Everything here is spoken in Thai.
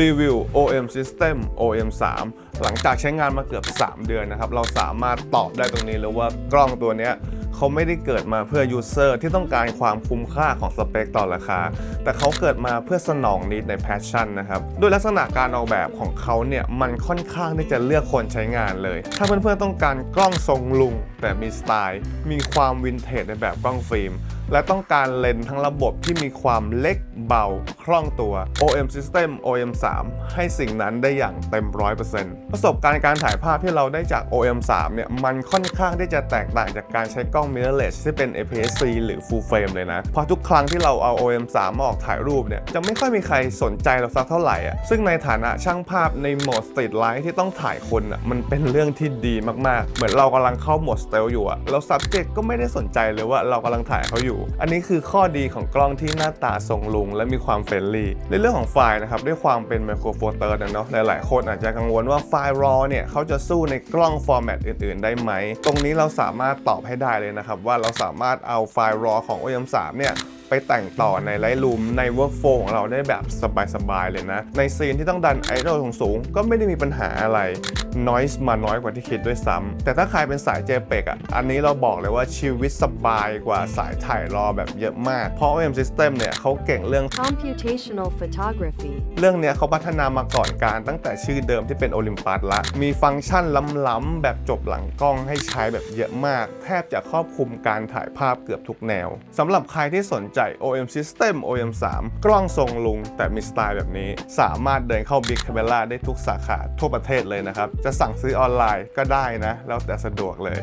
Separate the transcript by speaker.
Speaker 1: รีวิว OM System OM 3 หลังจากใช้งานมาเกือบ 3 เดือนนะครับ เราสามารถตอบได้ตรงนี้เลยว่ากล้องตัวนี้เขาไม่ได้เกิดมาเพื่อยูเซอร์ที่ต้องการความคุ้มค่าของสเปคต่อราคา แต่เขาเกิดมาเพื่อสนองนิดในแพชชั่นนะครับ ด้วยลักษณะการออกแบบของเขาเนี่ยมันค่อนข้างที่จะเลือกคนใช้งานเลย ถ้าเพื่อนๆต้องการกล้องทรงลุง แต่มีสไตล์ มีความวินเทจในแบบกล้องฟิล์มและต้องการเลนส์ทั้งระบบที่มีความเล็กเบาคล่องตัว OM System OM 3ให้สิ่งนั้นได้อย่างเต็ม 100%ประสบการณ์การถ่ายภาพที่เราได้จาก OM 3เนี่ยมันค่อนข้างที่จะแตกต่างจากการใช้กล้อง mirrorless ที่เป็น APS-C หรือ full frame เลยนะเพราะทุกครั้งที่เราเอา OM 3มาออกถ่ายรูปเนี่ยจะไม่ค่อยมีใครสนใจเราสักเท่าไหร่อะซึ่งในฐานะช่างภาพในโหมด street light ที่ต้องถ่ายคนอะมันเป็นเรื่องที่ดีมากๆ เหมือนเรากำลังเข้าโหมด stealth อยู่อะแล้ว subject ก็ไม่ได้สนใจเลยว่าเรากำลังถ่ายเขาอยู่อันนี้คือข้อดีของกล้องที่หน้าตาทรงลุง และมีความเฟรนลี่ ในเรื่องของไฟล์นะครับ ด้วยความเป็นไมโครโฟเตอร์นะเนาะ หลายๆ คนอาจจะกังวลว่าไฟล์ RAW เนี่ยเขาจะสู้ในกล้องฟอร์แมตอื่น ๆ ได้ไหม ตรงนี้เราสามารถตอบให้ได้เลยนะครับว่าเราสามารถเอาไฟล์ RAW ของ OM 3 เนี่ย แต่งต่อใน Lightroom ใน Workflow ของเราได้แบบสบายๆ เลยนะ ในซีนที่ต้องดันไอดอลสูงๆ ก็ไม่ได้มีปัญหาอะไร Noise มาน้อยกว่าที่คิดด้วยซ้ำแต่ถ้าใครเป็นสาย JPEG อะ อันนี้เราบอกเลยว่าชีวิตสบายกว่าสายถ่ายรอแบบเยอะมาก เพราะ OM System เนี่ยเขาเก่งเรื่อง
Speaker 2: computational photography
Speaker 1: เรื่องเนี้ยเขาพัฒนามาก่อนการตั้งแต่ชื่อเดิมที่เป็นโอลิมปัสละ มีฟังก์ชันล้ำๆแบบจบหลังกล้องให้ใช้แบบเยอะมาก แทบจะครอบคลุมการถ่ายภาพเกือบทุกแนวสำหรับใครที่สนใจ OM System OM 3กล้องทรงลุงแต่มีสไตล์แบบนี้ สามารถเดินเข้า Big Camera ได้ทุกสาขาทั่วประเทศเลยนะครับ จะสั่งซื้อออนไลน์ก็ได้นะ แล้วแต่สะดวกเลย